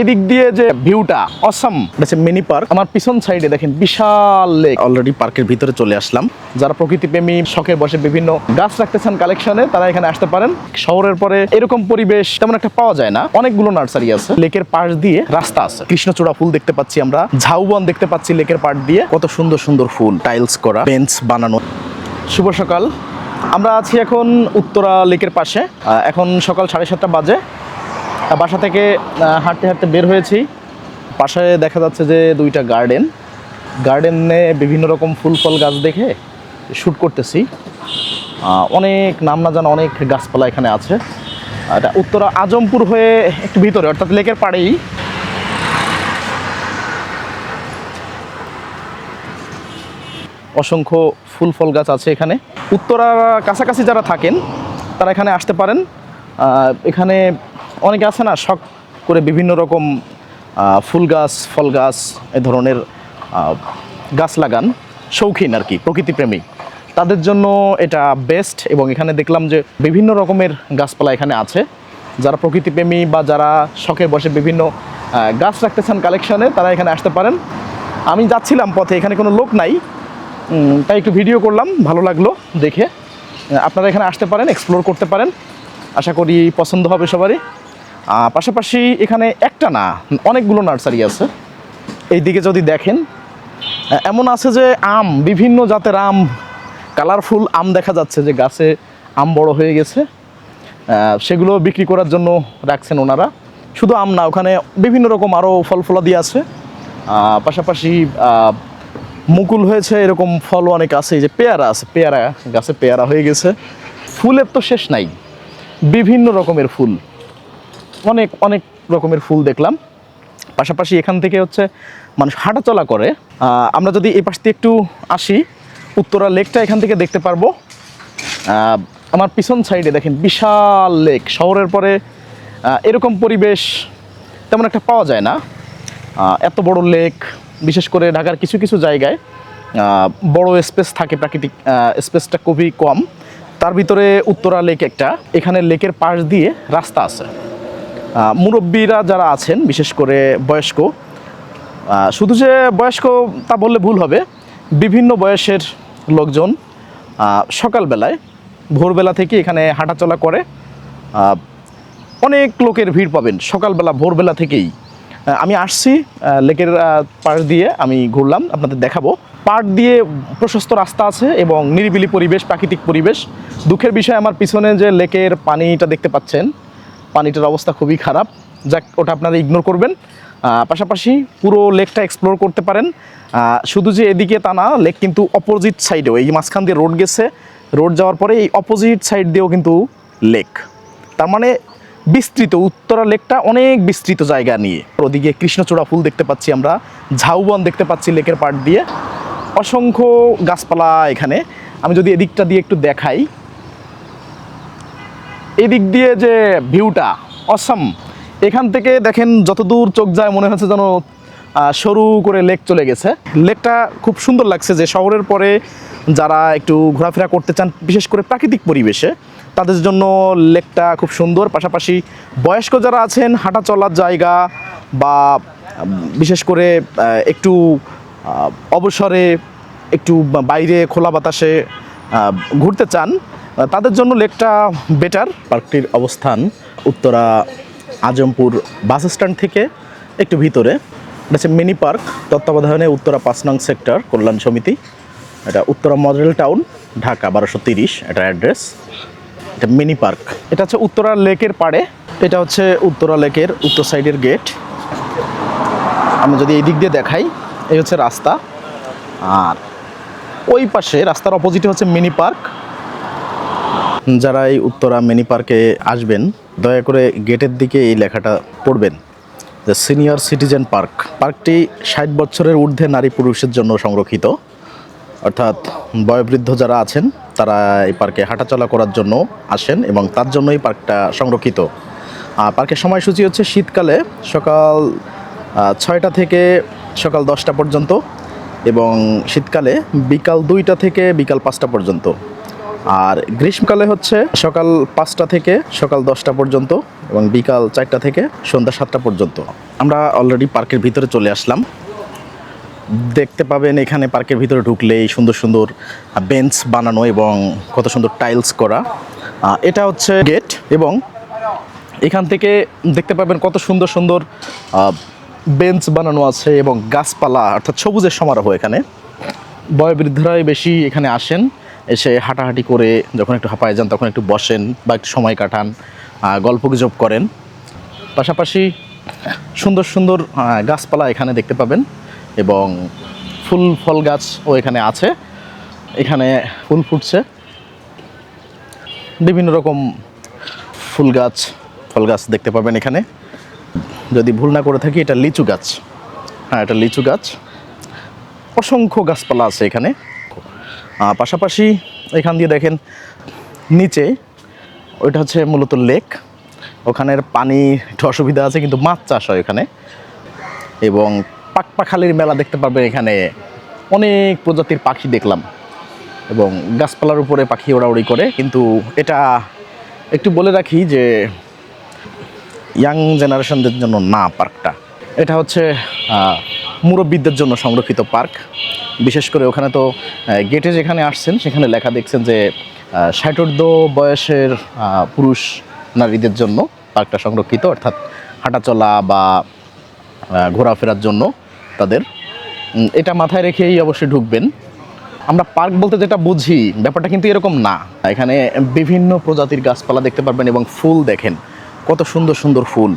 এই দিক দিয়ে যে ভিউটা অসাম মিনি পার্ক আমার পিছন সাইডে দেখেন বিশাল লেক অলরেডি পার্কের ভিতরে চলে আসলাম। যারা প্রকৃতিপ্রেমী, শখে বসে বিভিন্ন গাছ রাখতে চান কালেকশনে তারা এখানে আসতে পারেন। শহরের পরে এরকম পরিবেশ তেমন একটা পাওয়া যায় না। অনেকগুলো নার্সারি আছে। লেকের পাশ দিয়ে রাস্তা আছে। কৃষ্ণচূড়া ফুল দেখতে পাচ্ছি আমরা। ঝাউবন দেখতে পাচ্ছি লেকের পাড় দিয়ে। কত সুন্দর সুন্দর ফুল। টাইলস করা বেঞ্চ বানানো। শুভ সকাল। আমরা আছি এখন উত্তরা লেকের পাশে। এখন সকাল সাড়ে সাতটা বাজে। বাসা থেকে হাঁটতে হাঁটতে বের হয়েছি। পাশে দেখা যাচ্ছে যে দুইটা গার্ডেন। গার্ডেনে বিভিন্ন রকম ফুল ফল গাছ দেখে শ্যুট করতেছি। অনেক নাম না জানা অনেক গাছপালা এখানে আছে। এটা উত্তরা আজমপুর হয়ে একটু ভিতরে, অর্থাৎ লেকের পাড়েই। অসংখ্য ফুল ফল গাছ আছে এখানে। উত্তরার কাছাকাছি যারা থাকেন, তারা এখানে আসতে পারেন। এখানে অনেকে আছে না, শখ করে বিভিন্ন রকম ফুল গাছ, ফল গাছ, এ ধরনের গাছ লাগান, শৌখিন আর কি, প্রকৃতিপ্রেমী। তাদের জন্য এটা বেস্ট এবং এখানে দেখলাম যে বিভিন্ন রকমের গাছপালা এখানে আছে। যারা প্রকৃতিপ্রেমী বা যারা শখের বসে বিভিন্ন গাছ রাখতে চান কালেকশনে তারা এখানে আসতে পারেন। আমি যাচ্ছিলাম পথে, এখানে কোনো লোক নাই। তাই একটু ভিডিও করলাম, ভালো লাগল দেখে। আপনারা এখানে আসতে পারেন এক্সপ্লোর করতে পারেন। আশা করি পছন্দ হবে সবারই। পাশাপাশি এখানে একটা না, অনেকগুলো নার্সারি আছে। এই দিকে যদি দেখেন এমন আছে যে আম, বিভিন্ন জাতের আম, কালারফুল আম দেখা যাচ্ছে যে গাছে আম বড় হয়ে গেছে। সেগুলো বিক্রি করার জন্য রাখছেন ওনারা। শুধু আম না, ওখানে বিভিন্ন রকম আরও ফল ফলাদি আছে পাশাপাশি মুকুল হয়েছে, এরকম ফল অনেক আছে যে পেয়ারা আছে, পেয়ারা, গাছে পেয়ারা হয়ে গেছে। ফুলের তো শেষ নাই, বিভিন্ন রকমের ফুল। অনেক অনেক রকমের ফুল দেখলাম। পাশাপাশি এখান থেকে হচ্ছে মানুষ হাঁটাচলা করে। আমরা যদি এই পাশ দিয়ে একটু আসি, উত্তরা লেকটা এখান থেকে দেখতে পারব। আমার পিছন সাইডে দেখেন বিশাল লেক। শহরের পরে এরকম পরিবেশ তেমন একটা পাওয়া যায় না। এত বড় লেক, বিশেষ করে ঢাকার কিছু কিছু জায়গায় বড় স্পেস থাকে প্রাকৃতিক স্পেসটা খুবই কম। তার ভিতরে উত্তরা লেক একটা। এখানে লেকের পাশ দিয়ে রাস্তা আছে। মুরব্বীরা যারা আছেন, বিশেষ করে বয়স্ক শুধু যে বয়স্ক তা বললে ভুল হবে, বিভিন্ন বয়সের লোকজন সকালবেলায়, ভোরবেলা থেকে এখানে হাঁটাচলা করে অনেক লোকের ভিড় পাবেন, সকালবেলা, ভোরবেলা থেকেই। আমি আসছি লেকের পাশ দিয়ে আমি ঘুরলাম, আপনাদের দেখাবো। পাড় দিয়ে প্রশস্ত রাস্তা আছে এবং নিরিবিলি পরিবেশ, প্রাকৃতিক পরিবেশ। দুঃখের বিষয়, আমার পিছনে যে লেকের পানিটা দেখতে পাচ্ছেন পানিটার অবস্থা খুবই খারাপ। যাক, ওটা আপনারা ইগনোর করবেন। পাশাপাশি পুরো লেকটা এক্সপ্লোর করতে পারেন। শুধু যে এদিকে তা না, লেক কিন্তু অপোজিট সাইডেও এই মাঝখান দিয়ে রোড গেছে। রোড যাওয়ার পরে এই অপোজিট সাইড দিয়েও কিন্তু লেক তার মানে বিস্তৃত, উত্তরা লেকটা অনেক বিস্তৃত জায়গা নিয়ে। ওদিকে কৃষ্ণচূড়া ফুল দেখতে পাচ্ছি আমরা, ঝাউবন দেখতে পাচ্ছি লেকের পাড় দিয়ে। অসংখ্য গাছপালা এখানে। আমি যদি এদিকটা দিয়ে একটু দেখাই এদিক দিয়ে যে ভিউটা অসম এখান থেকে দেখেন যতদূর চোখ যায় মনে হচ্ছে যেন সরু করে লেক চলে গেছে। লেকটা খুব সুন্দর লাগছে যে শহরের পরে যারা একটু ঘোরাফেরা করতে চান, বিশেষ করে প্রাকৃতিক পরিবেশে, তাদের জন্য লেকটা খুব সুন্দর। পাশাপাশি বয়স্ক যারা আছেন, হাঁটা চলার জায়গা বা বিশেষ করে একটু অবসরে, একটু বাইরে খোলা বাতাসে ঘুরতে চান তাদের জন্য লেকটা বেটার। পার্কটির অবস্থান উত্তরা আজমপুর বাস স্ট্যান্ড থেকে একটু ভিতরে। এটা হচ্ছে মিনি পার্ক তত্ত্বাবধানে উত্তরা পাঁচ নং সেক্টর কল্যাণ সমিতি। এটা উত্তরা মডেল টাউন ঢাকা বারোশো তিরিশ এটা অ্যাড্রেস। এটা মিনি পার্ক। এটা হচ্ছে উত্তরা লেকের পাড়ে এটা হচ্ছে উত্তরা লেকের উত্তর সাইডের গেট। আমি যদি এই দিক দিয়ে দেখাই এই হচ্ছে রাস্তা। আর ওই পাশে রাস্তার অপোজিটে হচ্ছে মিনি পার্ক। যারা এই উত্তরা মিনি পার্কে আসবেন, দয়া করে গেটের দিকে এই লেখাটা পড়বেন। দ্য সিনিয়র সিটিজেন পার্ক পার্কটি ষাট বছরের ঊর্ধ্বে নারী পুরুষের জন্য সংরক্ষিত। অর্থাৎ বয়োবৃদ্ধ যারা আছেন, তারা এই পার্কে হাঁটাচলা করার জন্য আসেন এবং তার জন্যই পার্কটা সংরক্ষিত। পার্কের সময়সূচি হচ্ছে শীতকালে সকাল ছয়টা থেকে সকাল দশটা পর্যন্ত এবং শীতকালে বিকাল দুইটা থেকে বিকাল পাঁচটা পর্যন্ত। আর গ্রীষ্মকালে হচ্ছে সকাল পাঁচটা থেকে সকাল দশটা পর্যন্ত এবং বিকাল চারটা থেকে সন্ধ্যা সাতটা পর্যন্ত। আমরা অলরেডি পার্কের ভিতরে চলে আসলাম। দেখতে পাবেন এখানে পার্কের ভিতরে ঢুকলেই সুন্দর সুন্দর বেঞ্চ বানানো এবং কত সুন্দর টাইলস করা। এটা হচ্ছে গেট এবং এখান থেকে দেখতে পাবেন কত সুন্দর সুন্দর বেঞ্চ বানানো আছে এবং গাছপালা অর্থাৎ সবুজের সমারোহ এখানে। বয়োবৃদ্ধরাই বেশি এখানে আসেন। এসে হাঁটাহাঁটি করে যখন একটু হাঁপায় যান, তখন একটু বসেন বা একটু সময় কাটান গল্প গুজব করেন। পাশাপাশি সুন্দর সুন্দর গাছপালা এখানে দেখতে পাবেন এবং ফুল ফল গাছও এখানে আছে। এখানে ফুল ফুটছে। বিভিন্ন রকম ফুল গাছ, ফল গাছ দেখতে পাবেন এখানে। যদি ভুল না করে থাকি, এটা লিচু গাছ। হ্যাঁ এটা লিচু গাছ। অসংখ্য গাছপালা আছে এখানে। পাশাপাশি এখান দিয়ে দেখেন নিচে, ওইটা হচ্ছে মূলত লেক। ওখানের পানি একটু অসুবিধা আছে, কিন্তু মাছ চাষ হয় এখানে এবং পাকপাখালির মেলা দেখতে পারবেন এখানে অনেক প্রজাতির পাখি দেখলাম। এবং গাছপালার উপরে পাখি ওড়াউড়ি করে, কিন্তু এটা একটু বলে রাখি যে ইয়াং জেনারেশনদের জন্য না পার্কটা। এটা হচ্ছে মুরব্বীদের জন্য সংরক্ষিত পার্ক। বিশেষ করে ওখানে তো গেটে যেখানে আসছেন, সেখানে লেখা দেখছেন যে ষাটোর্ধ বয়সের পুরুষ নারীদের জন্য পার্কটা সংরক্ষিত, অর্থাৎ হাঁটাচলা বা ঘোরাফেরার জন্য তাদের। এটা মাথায় রেখেই অবশ্যই ঢুকবেন। আমরা পার্ক বলতে যেটা বুঝি, ব্যাপারটা কিন্তু এরকম না। এখানে বিভিন্ন প্রজাতির গাছপালা দেখতে পারবেন এবং ফুল দেখেন। কত সুন্দর সুন্দর ফুল।